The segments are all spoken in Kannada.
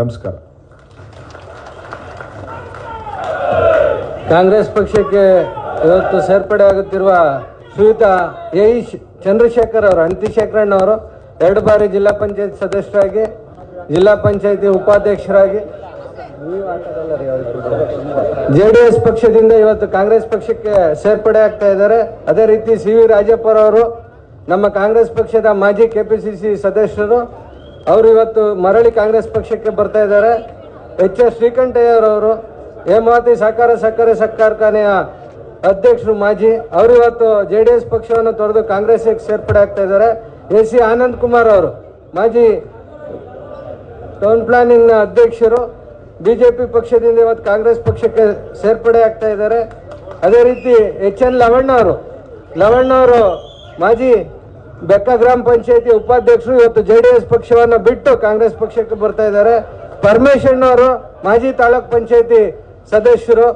ನಮಸ್ಕಾರ. ಕಾಂಗ್ರೆಸ್ ಪಕ್ಷಕ್ಕೆ ಇವತ್ತು ಸೇರ್ಪಡೆ ಆಗುತ್ತಿರುವ ಶ್ರೀಯುತ ಎ ಚಂದ್ರಶೇಖರ್ ಅವರು ಅಂತಿಶೇಖರಣ್ಣ ಅವರು, ಎರಡು ಬಾರಿ ಜಿಲ್ಲಾ ಪಂಚಾಯತ್ ಸದಸ್ಯರಾಗಿ, ಜಿಲ್ಲಾ ಪಂಚಾಯತಿ ಉಪಾಧ್ಯಕ್ಷರಾಗಿ. ಜೆ ಡಿ ಎಸ್ ಪಕ್ಷದಿಂದ ಇವತ್ತು ಕಾಂಗ್ರೆಸ್ ಪಕ್ಷಕ್ಕೆ ಸೇರ್ಪಡೆ ಆಗ್ತಾ ಇದ್ದಾರೆ. ಅದೇ ರೀತಿ ಸಿ ವಿ ರಾಜಪ್ಪರವರು ನಮ್ಮ ಕಾಂಗ್ರೆಸ್ ಪಕ್ಷದ ಮಾಜಿ ಕೆಪಿಸಿಸಿ ಸದಸ್ಯರು ಅವರು ಇವತ್ತು ಮರಳಿ ಕಾಂಗ್ರೆಸ್ ಪಕ್ಷಕ್ಕೆ ಬರ್ತಾ ಇದ್ದಾರೆ. ಎಚ್ ಎಸ್ ಶ್ರೀಕಂಠಯ್ಯರವರು ಹೇಮಾವತಿ ಸಹಕಾರ ಸಕ್ಕರೆ ಕಾರ್ಖಾನೆಯ ಅಧ್ಯಕ್ಷರು ಮಾಜಿ, ಅವರು ಇವತ್ತು ಜೆ ಡಿ ಎಸ್ ಪಕ್ಷವನ್ನು ತೊರೆದು ಕಾಂಗ್ರೆಸ್ಗೆ ಸೇರ್ಪಡೆ ಆಗ್ತಾ ಇದ್ದಾರೆ. ಎ ಸಿ ಆನಂದ್ ಕುಮಾರ್ ಅವರು, ಮಾಜಿ ಟೌನ್ ಪ್ಲಾನಿಂಗ್ನ ಅಧ್ಯಕ್ಷರು, ಬಿಜೆಪಿ ಪಕ್ಷದಿಂದ ಇವತ್ತು ಕಾಂಗ್ರೆಸ್ ಪಕ್ಷಕ್ಕೆ ಸೇರ್ಪಡೆ ಆಗ್ತಾ ಇದ್ದಾರೆ. ಅದೇ ರೀತಿ ಎಚ್ ಎನ್ ಲವಣ್ಣ ಅವರು ಲವಣ್ಣ ಅವರು ಮಾಜಿ ಬೆಕ್ಕ ಗ್ರಾಮ ಪಂಚಾಯತಿ ಉಪಾಧ್ಯಕ್ಷರು ಇವತ್ತು ಜೆ ಡಿ ಎಸ್ ಪಕ್ಷವನ್ನು ಬಿಟ್ಟು ಕಾಂಗ್ರೆಸ್ ಪಕ್ಷಕ್ಕೆ ಬರ್ತಾ ಇದ್ದಾರೆ. ಪರಮೇಶ್ವರ್ನವರು, ಮಾಜಿ ತಾಲೂಕ್ ಪಂಚಾಯತಿ ಸದಸ್ಯರು,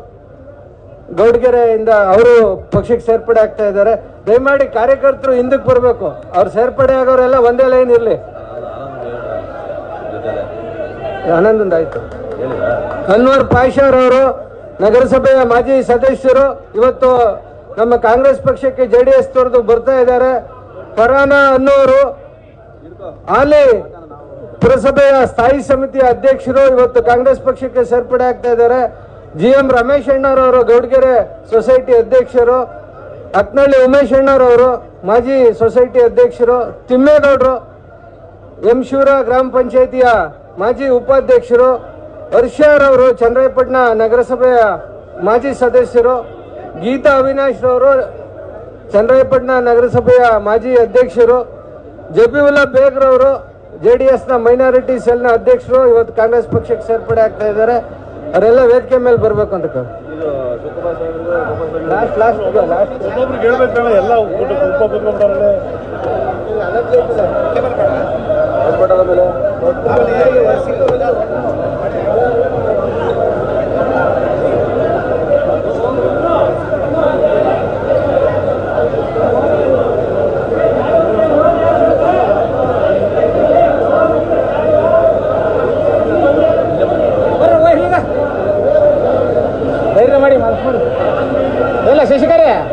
ಗೌಡ್ಗೆರೆಯಿಂದ ಅವರು ಪಕ್ಷಕ್ಕೆ ಸೇರ್ಪಡೆ ಆಗ್ತಾ ಇದ್ದಾರೆ. ದಯಮಾಡಿ ಕಾರ್ಯಕರ್ತರು ಹಿಂದಕ್ಕೆ ಬರಬೇಕು. ಅವ್ರು ಸೇರ್ಪಡೆ ಆಗೋರೆಲ್ಲ ಒಂದೇ ಲೈನ್ ಇರಲಿ. ಆನಂದ್ ಆಯ್ತು. ಅನ್ವರ್ ಪಾಷಾರ್ ಅವರು, ನಗರಸಭೆಯ ಮಾಜಿ ಸದಸ್ಯರು, ಇವತ್ತು ನಮ್ಮ ಕಾಂಗ್ರೆಸ್ ಪಕ್ಷಕ್ಕೆ ಜೆ ಡಿ ಎಸ್ ತೊರೆದು ಬರ್ತಾ ಇದ್ದಾರೆ. ಫರಾನ ಅನ್ನೋರು ಅಲ್ಲಿ ಪುರಸಭೆಯ ಸ್ಥಾಯಿ ಸಮಿತಿಯ ಅಧ್ಯಕ್ಷರು, ಇವತ್ತು ಕಾಂಗ್ರೆಸ್ ಪಕ್ಷಕ್ಕೆ ಸೇರ್ಪಡೆ ಆಗ್ತಾ ಇದ್ದಾರೆ. ಜಿ ಎಂ ರಮೇಶ್ ಅಣ್ಣರವರು, ಗೌಡ್ಗೆರೆ ಸೊಸೈಟಿ ಅಧ್ಯಕ್ಷರು ಅಕ್ನಳ್ಳಿ ಉಮೇಶ್ ಅಣ್ಣರವರು, ಮಾಜಿ ಸೊಸೈಟಿ ಅಧ್ಯಕ್ಷರು, ತಿಮ್ಮೇಗೌಡರು, ಎಂ ಶಿವರ ಗ್ರಾಮ ಪಂಚಾಯತಿಯ ಮಾಜಿ ಉಪಾಧ್ಯಕ್ಷರು ಹರ್ಷರವರು ಚಂದ್ರಾಯಪಟ್ಟಣ ನಗರಸಭೆಯ ಮಾಜಿ ಸದಸ್ಯರು, ಗೀತಾ ಅವಿನಾಶ್ ರವರು ಚಂದ್ರಾಯಪಟ್ಟಣ ನಗರಸಭೆಯ ಮಾಜಿ ಅಧ್ಯಕ್ಷರು ಜಬೀವುಲ್ಲಾ ಬೇಗ್ರವರು ಜೆ ಡಿ ಎಸ್ನ ಮೈನಾರಿಟಿ ಸೆಲ್ನ ಅಧ್ಯಕ್ಷರು ಇವತ್ತು ಕಾಂಗ್ರೆಸ್ ಪಕ್ಷಕ್ಕೆ ಸೇರ್ಪಡೆ ಆಗ್ತಾ ಇದ್ದಾರೆ. ಅವರೆಲ್ಲ ವೇದಿಕೆ ಮೇಲೆ ಬರಬೇಕು ಅಂತ ಲಾಸ್ಟ್ Dale, se carrera.